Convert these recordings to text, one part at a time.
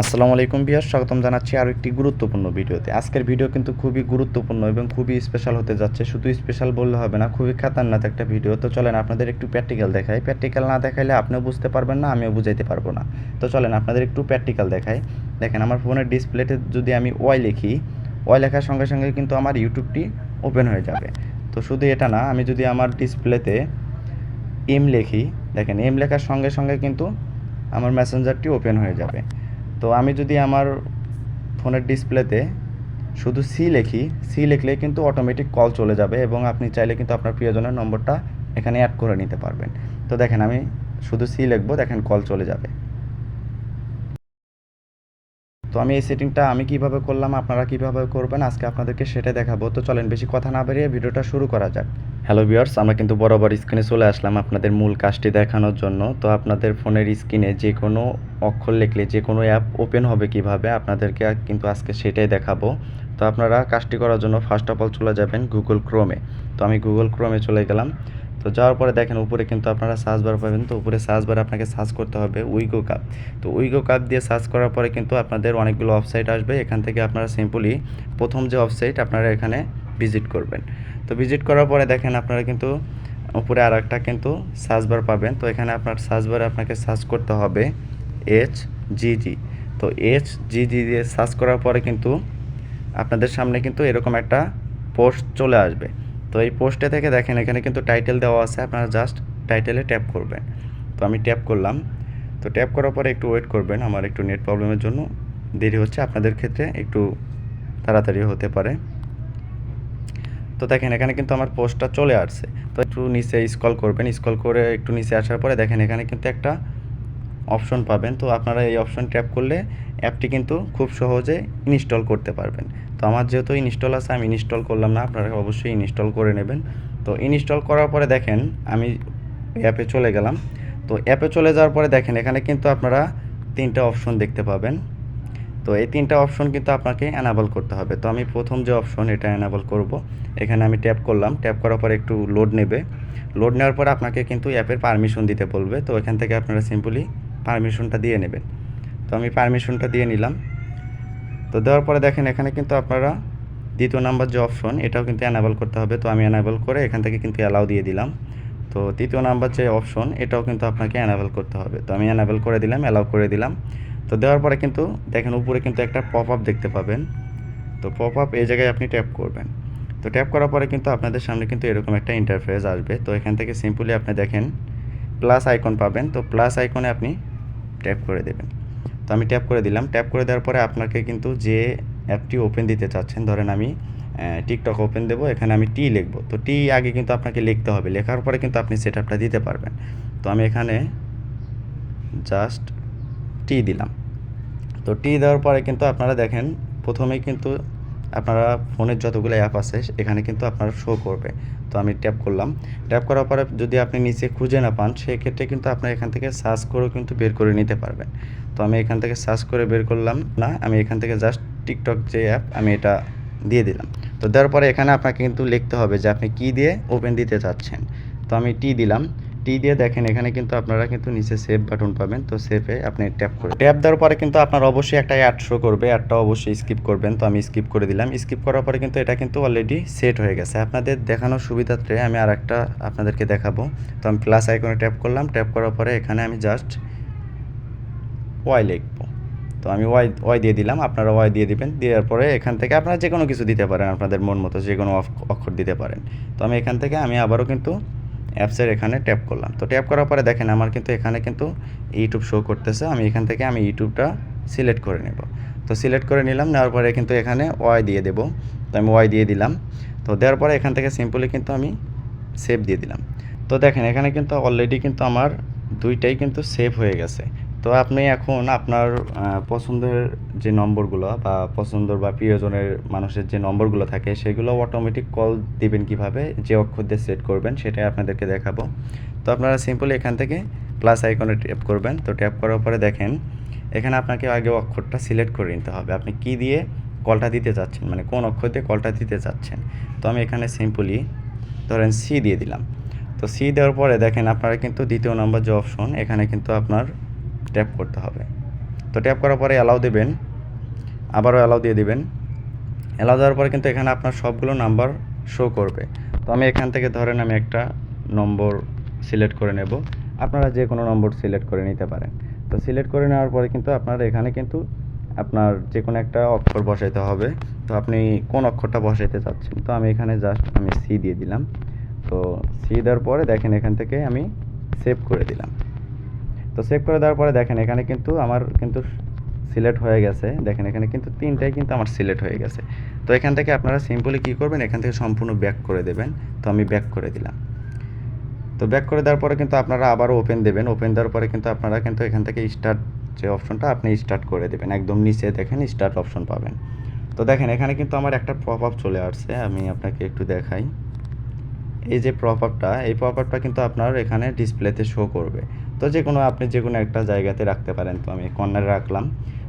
আসসালামু আলাইকুম বিহার স্বাগতম জানাচ্ছি আরও একটি গুরুত্বপূর্ণ ভিডিওতে। আজকের ভিডিও কিন্তু খুবই গুরুত্বপূর্ণ এবং খুবই স্পেশাল হতে যাচ্ছে। শুধু স্পেশাল বললে হবে না, খুবই খাতারনাক একটা ভিডিও। তো চলেন আপনাদের একটু প্র্যাকটিক্যাল দেখাই। প্র্যাকটিক্যাল না দেখাইলে আপনিও বুঝতে পারবেন না, আমিও বুঝাইতে পারব না। তো চলেন আপনাদের একটু প্র্যাকটিক্যাল দেখাই। দেখেন, আমার ফোনের ডিসপ্লেতে যদি আমি ওয়াই লিখি ওয়াই লেখার সঙ্গে সঙ্গে কিন্তু আমার ইউটিউবটি ওপেন হয়ে যাবে। তো শুধু এটা না, আমি যদি আমার ডিসপ্লেতে এম লিখি, দেখেন এম লেখার সঙ্গে সঙ্গে কিন্তু আমার মেসেঞ্জারটি ওপেন হয়ে যাবে। তো আমি যদি আমার ফোনের ডিসপ্লেতে শুধু সি লেখি সি লিখলে কিন্তু অটোমেটিক কল চলে যাবে এবং আপনি চাইলে কিন্তু আপনার প্রিয়জনের নম্বরটা এখানে অ্যাড করে নিতে পারবেন। তো দেখেন আমি শুধু সি লিখব, দেখেন কল চলে যাবে। তো আমি এই সেটিংটা আমি কীভাবে করলাম, আপনারা কীভাবে করবেন, আজকে আপনাদেরকে সেটা দেখাবো। তো চলেন, বেশি কথা না বেরিয়ে ভিডিওটা শুরু করা যাক। হ্যালো ভিউয়ার্স আমরা কিন্তু বরাবর স্ক্রিনে চলে আসলাম আপনাদের মূল কাজটি দেখানোর জন্য। তো আপনাদের ফোনের স্ক্রিনে যে কোনো অক্ষর লিখলে যে কোনো অ্যাপ ওপেন হবে কীভাবে, আপনাদেরকে কিন্তু আজকে সেটাই দেখাবো। তো আপনারা কাজটি করার জন্য ফার্স্ট অফ অল চলে যাবেন গুগল ক্রোমে তো আমি গুগল ক্রোমে চলে গেলাম। তো যাওয়ার পরে দেখেন উপরে কিন্তু আপনারা সার্চ বার পাবেন। তো উপরে সার্চ বারে আপনাকে সার্চ করতে হবে উইগো কাপ। তো উইগো কাপ দিয়ে সার্চ করার পরে কিন্তু আপনাদের অনেকগুলো ওয়েবসাইট আসবে। এখান থেকে আপনারা সিম্পলি প্রথম যে ওয়েবসাইট আপনারা এখানে ভিজিট করবেন। তো ভিজিট করার পরে দেখেন আপনারা কিন্তু উপরে আর একটা কিন্তু সার্চ বার পাবেন। তো এখানে আপনার সার্চ বারে আপনাকে সার্চ করতে হবে এইচ জি তো এইচ জি দিয়ে সার্চ করার পরে কিন্তু আপনাদের সামনে কিন্তু এরকম একটা পোস্ট চলে আসবে। তো এই পোস্টে থেকে দেখেন, এখানে কিন্তু টাইটেল দেওয়া আছে, আপনারা জাস্ট টাইটেলে ট্যাপ করবেন। তো আমি ট্যাপ করলাম। তো ট্যাপ করার পরে একটু ওয়েট করবেন, আমার একটু নেট প্রবলেমের জন্য। দেরি হচ্ছে, আপনাদের ক্ষেত্রে একটু তাড়াতাড়ি হতে পারে। তো দেখেন, এখানে কিন্তু আমার পোস্টটা চলে আসছে। তো একটু নিচে স্ক্রল করবেন। স্ক্রল করে একটু নিচে আসার পরে দেখেন, এখানে কিন্তু একটা অপশন পাবেন। তো আপনারা এই অপশন ট্যাপ করলে অ্যাপটি কিন্তু খুব সহজে ইনস্টল করতে পারবেন। তো আমার যেহেতু ইনস্টল আছে, আমি ইনস্টল করলাম না, আপনারা অবশ্যই ইনস্টল করে নেবেন। তো ইনস্টল করার পরে দেখেন, আমি অ্যাপে চলে গেলাম। তো অ্যাপে চলে যাওয়ার পরে দেখেন, এখানে কিন্তু আপনারা তিনটা অপশন দেখতে পাবেন। তো এই তিনটা অপশন কিন্তু আপনাকে অ্যানাবল করতে হবে। তো আমি প্রথম যে অপশন এটা অ্যানাবল করব। এখানে আমি ট্যাপ করলাম। ট্যাপ করার পরে একটু লোড নেবে। লোড নেওয়ার পর আপনাকে কিন্তু অ্যাপের পারমিশন দিতে বলবে। তো এখান থেকে আপনারা সিম্পলি পারমিশনটা দিয়ে নেবেন। তো আমি পারমিশনটা দিয়ে নিলাম। তো দেওয়ার পরে দেখেন, এখানে কিন্তু আপনারা দ্বিতীয় নাম্বার যে অপশন এটাও কিন্তু অ্যানাবল করতে হবে। তো আমি অ্যানাবল করে এখান থেকে কিন্তু অ্যালাউ দিয়ে দিলাম। তো তৃতীয় নাম্বার যে অপশন এটাও কিন্তু আপনাকে অ্যানাবল করতে হবে। তো আমি অ্যানাবল করে দিলাম অ্যালাউ করে দিলাম। তো দেওয়ার পরে কিন্তু দেখেন, উপরে কিন্তু একটা পপ আপ দেখতে পাবেন। তো পপ আপ এই জায়গায় আপনি ট্যাপ করবেন। তো ট্যাপ করার পরে কিন্তু আপনাদের সামনে কিন্তু এরকম একটা ইন্টারফেস আসবে। তো এখান থেকে সিম্পলি আপনি দেখেন প্লাস আইকন পাবেন। তো প্লাস আইকনে আপনি ট্যাপ করে দেবেন। তো আমি ট্যাপ করে দিলাম। ট্যাপ করে দেওয়ার পরে আপনাকে কিন্তু যে অ্যাপটি ওপেন দিতে চাচ্ছেন, ধরেন আমি টিকটক ওপেন দেবো, এখানে আমি টি লিখব। তো টি আগে কিন্তু আপনাকে লিখতে হবে। লেখার পরে কিন্তু আপনি সেট আপটা দিতে পারবেন। তো আমি এখানে জাস্ট টি দিলাম। তো টি দেওয়ার পরে কিন্তু আপনারা দেখেন, প্রথমেই কিন্তু আপনারা ফোনের যতগুলো অ্যাপ আছে, এখানে কিন্তু আপনারা শো করবে। তো আমি ট্যাপ করলাম। ট্যাপ করার পরে যদি আপনি নিচে খুঁজে না পান, সেক্ষেত্রে কিন্তু আপনার এখান থেকে সার্চ করেও কিন্তু বের করে নিতে পারবেন। তো আমি এখান থেকে সার্চ করে বের করলাম। না, আমি এখান থেকে জাস্ট টিকটক যে অ্যাপ আমি এটা দিয়ে দিলাম। তো দেওয়ার পরে এখানে আপনাকে কিন্তু লিখতে হবে যে আপনি কী দিয়ে ওপেন দিতে চাচ্ছেন। তো আমি টি দিলাম। টি দিয়ে দেখেন, এখানে কিন্তু আপনারা কিন্তু নিচে সেভ বাটন পাবেন। তো সেভে আপনি ট্যাপ করে ট্যাপ দেওয়ার পরে কিন্তু আপনার অবশ্যই একটা অ্যাড শো করবে। অ্যাডটা অবশ্যই স্কিপ করবেন। তো আমি স্কিপ করে দিলাম। স্কিপ করার পরে কিন্তু এটা কিন্তু অলরেডি সেট হয়ে গেছে। আপনাদের দেখানোর সুবিধার্থে আমি আর একটা আপনাদেরকে দেখাবো। তো আমি প্লাস আইকনে ট্যাপ করলাম। ট্যাপ করার পরে এখানে আমি জাস্ট ওয়াই লিখব। তো আমি ওয়াই ওয়াই দিয়ে দিলাম। আপনারা ওয়াই দিয়ে দিবেন। দেওয়ার পরে এখান থেকে আপনারা যে কোনো কিছু দিতে পারেন। আপনাদের মন মতো যে কোনো অক্ষর দিতে পারেন। তো আমি এখান থেকে আমি আবারও কিন্তু অ্যাপসের এখানে ট্যাপ করলাম। তো ট্যাপ করার পরে দেখেন আমার কিন্তু এখানে কিন্তু ইউটিউব শো করতেছে। আমি এখান থেকে আমি ইউটিউবটা সিলেক্ট করে নেব। তো সিলেক্ট করে নিলাম, নেওয়ার পরে কিন্তু এখানে ওয়াই দিয়ে দেব। তো আমি ওয়াই দিয়ে দিলাম। তো দেওয়ার পরে এখান থেকে সিম্পলি কিন্তু আমি সেভ দিয়ে দিলাম। তো দেখেন এখানে কিন্তু অলরেডি কিন্তু আমার দুইটাই কিন্তু সেভ হয়ে গেছে। তো আপনি এখন আপনার পছন্দের যে নম্বরগুলো বা পছন্দের বা প্রিয়জনের মানুষের যে নম্বরগুলো থাকে, সেগুলো অটোমেটিক কল দিবেন কীভাবে? যে অক্ষর দিয়ে সেট করবেন, সেটাই আপনাদেরকে দেখাবো। তো আপনারা সিম্পলি এখান থেকে প্লাস আইকনে ট্যাপ করবেন। তো ট্যাপ করার পরে দেখেন, এখানে আপনাকে আগে অক্ষরটা সিলেক্ট করে নিতে হবে। আপনি কি দিয়ে কলটা দিতে চাচ্ছেন? মানে কোন অক্ষর দিয়ে কলটা দিতে চাচ্ছেন? তো আমি এখানে সিম্পলি ধরেন সি দিয়ে দিলাম। তো সি দেওয়ার পরে দেখেন, আপনারা কিন্তু দ্বিতীয় নম্বর যে অপশন এখানে কিন্তু আপনার ট্যাপ করতে হবে। তো ট্যাপ করার পরে অ্যালাউ দেবেন, আবারও অ্যালাউ দিয়ে দেবেন। অ্যালাউ দেওয়ার পরে কিন্তু এখানে আপনার সবগুলো নাম্বার শো করবে। তো আমি এখান থেকে ধরেন আমি একটা নম্বর সিলেক্ট করে নেব। আপনারা যে কোনো নম্বর সিলেক্ট করে নিতে পারেন। তো সিলেক্ট করে নেওয়ার পরে কিন্তু আপনার এখানে কিন্তু আপনার যে কোনো একটা অক্ষর বসাইতে হবে। তো আপনি কোন অক্ষরটা বসাইতে চাচ্ছেন? তো আমি এখানে জাস্ট আমি সি দিয়ে দিলাম। তো সি দেওয়ার পরে দেখেন এখান থেকে আমি সেভ করে দিলাম। তো সেভ করে দেওয়ার পরে দেখেন, এখানে কিন্তু আমার কিন্তু সিলেক্ট হয়ে গেছে। দেখেন, এখানে কিন্তু তিনটাই কিন্তু আমার সিলেক্ট হয়ে গেছে। তো এখান থেকে আপনারা সিম্পলি কী করবেন? এখান থেকে সম্পূর্ণ ব্যাক করে দেবেন। তো আমি ব্যাক করে দিলাম। তো ব্যাক করে দেওয়ার পরে কিন্তু আপনারা আবারও ওপেন দেবেন। ওপেন দেওয়ার পরে কিন্তু আপনারা কিন্তু এখান থেকে স্টার্ট যে অপশনটা আপনি স্টার্ট করে দেবেন। একদম নিচে দেখেন স্টার্ট অপশন পাবেন। তো দেখেন, এখানে কিন্তু আমার একটা পপ আপ চলে আসছে। আমি আপনাকে একটু দেখাই। এই যে পপ আপটা এই পপ আপটা কিন্তু আপনার এখানে ডিসপ্লেতে শো করবে। তো যে কোনো আপনি যে কোনো একটা জায়গাতে রাখতে পারেন, তো আমি কর্নারে রাখলাম।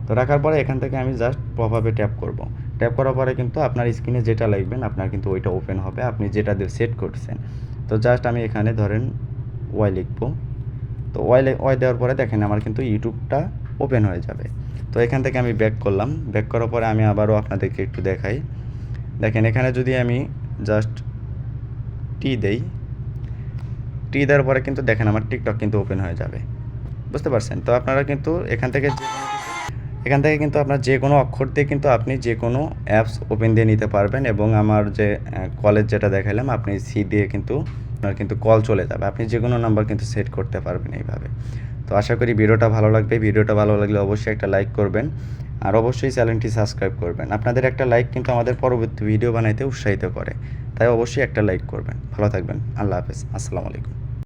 তো রাখার পরে এখান থেকে আমি জাস্ট আপে ট্যাপ করব। ট্যাপ করার পরে কিন্তু আপনার স্ক্রিনে যেটা লিখবেন আপনার কিন্তু ওইটা ওপেন হবে। আপনি যেটা দিয়ে সেট করছেন। তো জাস্ট আমি এখানে ধরেন ওয়াই লিখব। তো ওয়াই ওয়াই দেওয়ার পরে দেখেন আমার কিন্তু ইউটিউবটা ওপেন হয়ে যাবে। তো এখান থেকে আমি ব্যাক করলাম। ব্যাক করার পরে আমি আবারও আপনাদেরকে একটু দেখাই। দেখেন এখানে যদি আমি জাস্ট টি দেই টি দেওয়ার পরে কিন্তু দেখেন আমার টিকটক কিন্তু ওপেন হয়ে যাবে। বুঝতে পারছেন? তো আপনারা কিন্তু এখান থেকে এখান থেকে কিন্তু আপনার যে কোনো অক্ষর দিয়ে কিন্তু আপনি যে কোনো অ্যাপস ওপেন দিয়ে নিতে পারবেন এবং আমার যে কলেজ যেটা দেখালাম আপনি সি দিয়ে কিন্তু আপনার কিন্তু কল চলে যাবে। আপনি যে কোনো নাম্বার কিন্তু সেট করতে পারবেন এইভাবে। তো আশা করি ভিডিওটা ভালো লাগবে। ভিডিওটা ভালো লাগলে অবশ্যই একটা লাইক করবেন আর অবশ্যই চ্যানেলটি সাবস্ক্রাইব করবেন। আপনাদের একটা লাইক কিন্তু আমাদের পরবর্তী ভিডিও বানাইতে উৎসাহিত করে। তাই অবশ্যই একটা লাইক করবেন। ভালো থাকবেন। আল্লাহ হাফেজ। আসসালামু আলাইকুম।